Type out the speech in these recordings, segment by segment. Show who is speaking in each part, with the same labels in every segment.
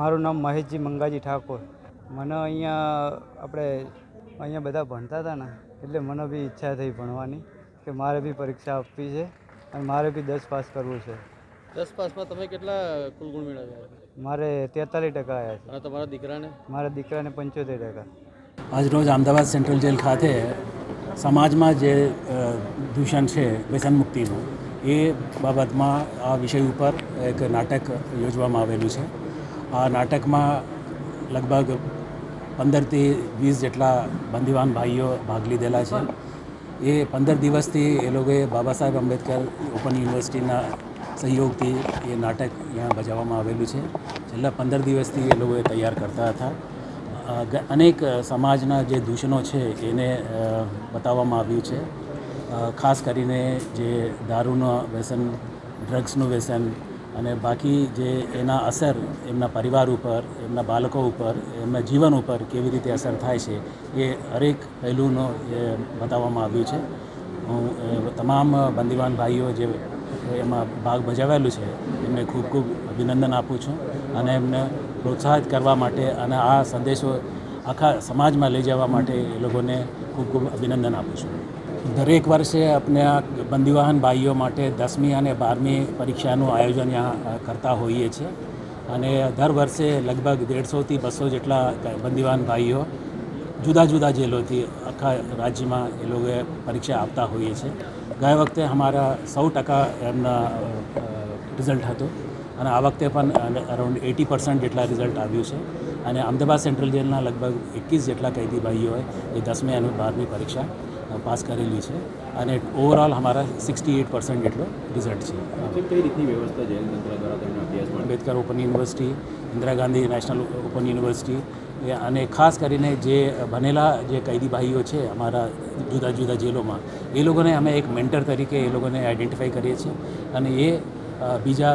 Speaker 1: મારું નામ મહેશજી મંગાજી ઠાકોર. મને અહીંયા આપણે અહીંયા બધા ભણતા હતા ને એટલે મને બી ઈચ્છા થઈ ભણવાની કે મારે બી પરીક્ષા આપવી છે અને મારે બી દસ પાસ કરવું છે.
Speaker 2: દસ પાસમાં તમે કેટલા કુલ ગુણ મેળવ્યા
Speaker 1: મારે તેતાલીસ ટકા આવ્યા છે.
Speaker 2: અને તમારા દીકરાને?
Speaker 1: મારા દીકરાને પંચોતેર ટકા.
Speaker 3: આજરોજ અમદાવાદ સેન્ટ્રલ જેલ ખાતે સમાજમાં જે દૂષણ છે વ્યસન મુક્તિનું એ બાબતમાં આ વિષય ઉપર એક નાટક યોજવામાં આવેલું છે. આ નાટકમાં લગભગ પંદરથી વીસ જેટલા બંદીવાન ભાઈઓ ભાગ લીધેલા છે. એ પંદર દિવસથી એ લોકોએ બાબા સાહેબ આંબેડકર ઓપન યુનિવર્સિટીના સહયોગથી એ નાટક અહીંયા ભજવવામાં આવેલું છે. છેલ્લા પંદર દિવસથી એ લોકોએ તૈયાર કરતા હતા. અનેક સમાજના જે દૂષણો છે એને બતાવવામાં આવ્યું છે. ખાસ કરીને જે દારૂનો વ્યસન, ડ્રગ્સનું વ્યસન અને બાકી જે એના અસર, એમના પરિવાર ઉપર, એમના બાળકો ઉપર, એમના જીવન ઉપર કેવી રીતે અસર થાય છે, એ હરેક પહેલુંનો એ બતાવવામાં આવ્યું છે. હું તમામ બંદીવાન ભાઈઓ જે એમાં ભાગ ભજવેલું છે, એમને ખૂબ ખૂબ અભિનંદન આપું છું અને એમને પ્રોત્સાહિત કરવા માટે અને આ સંદેશો આખા સમાજમાં લઈ જવા માટે એ લોકોને ખૂબ ખૂબ અભિનંદન આપું છું. દરેક વર્ષે આપણે આ બંદીવાહન ભાઈઓ માટે દસમી અને બારમી પરીક્ષાનું આયોજન અહીંયા કરતા હોઈએ છીએ. અને દર વર્ષે લગભગ દેડસોથી બસો જેટલા બંદીવાન ભાઈઓ જુદા જુદા જેલોથી આખા રાજ્યમાં એ લોકોએ પરીક્ષા આપતા હોઈએ છે ગયા વખતે અમારા સૌ ટકા એમના રિઝલ્ટ હતું. અને આ વખતે પણ અરાઉન્ડ એટી પર્સન્ટ જેટલા રિઝલ્ટ આવ્યું છે. અને અમદાવાદ સેન્ટ્રલ જેલના લગભગ એકવીસ જેટલા કેદી ભાઈઓએ એ દસમી અને બારમી પરીક્ષા પાસ કરેલી છે અને ઓવરઓલ અમારા સિક્સટી એટ પર્સન્ટ જેટલો રિઝલ્ટ છે.
Speaker 4: કઈ રીતની વ્યવસ્થા
Speaker 3: Ambedkar open university Indira Gandhi national open university અને ખાસ કરીને જે બનેલા જે કૈદી ભાઈઓ છે અમારા જુદા જુદા જેલોમાં એ લોકોને અમે એક મેન્ટર તરીકે એ લોકોને આઈડેન્ટિફાઈ કરીએ છીએ અને એ બીજા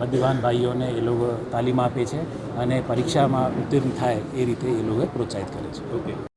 Speaker 3: બંદીવાન ભાઈઓને એ લોકો તાલીમ આપે છે અને પરીક્ષામાં ઉત્તીર્ણ થાય એ રીતે એ લોકો પ્રોત્સાહિત કરે છે.
Speaker 4: ઓકે.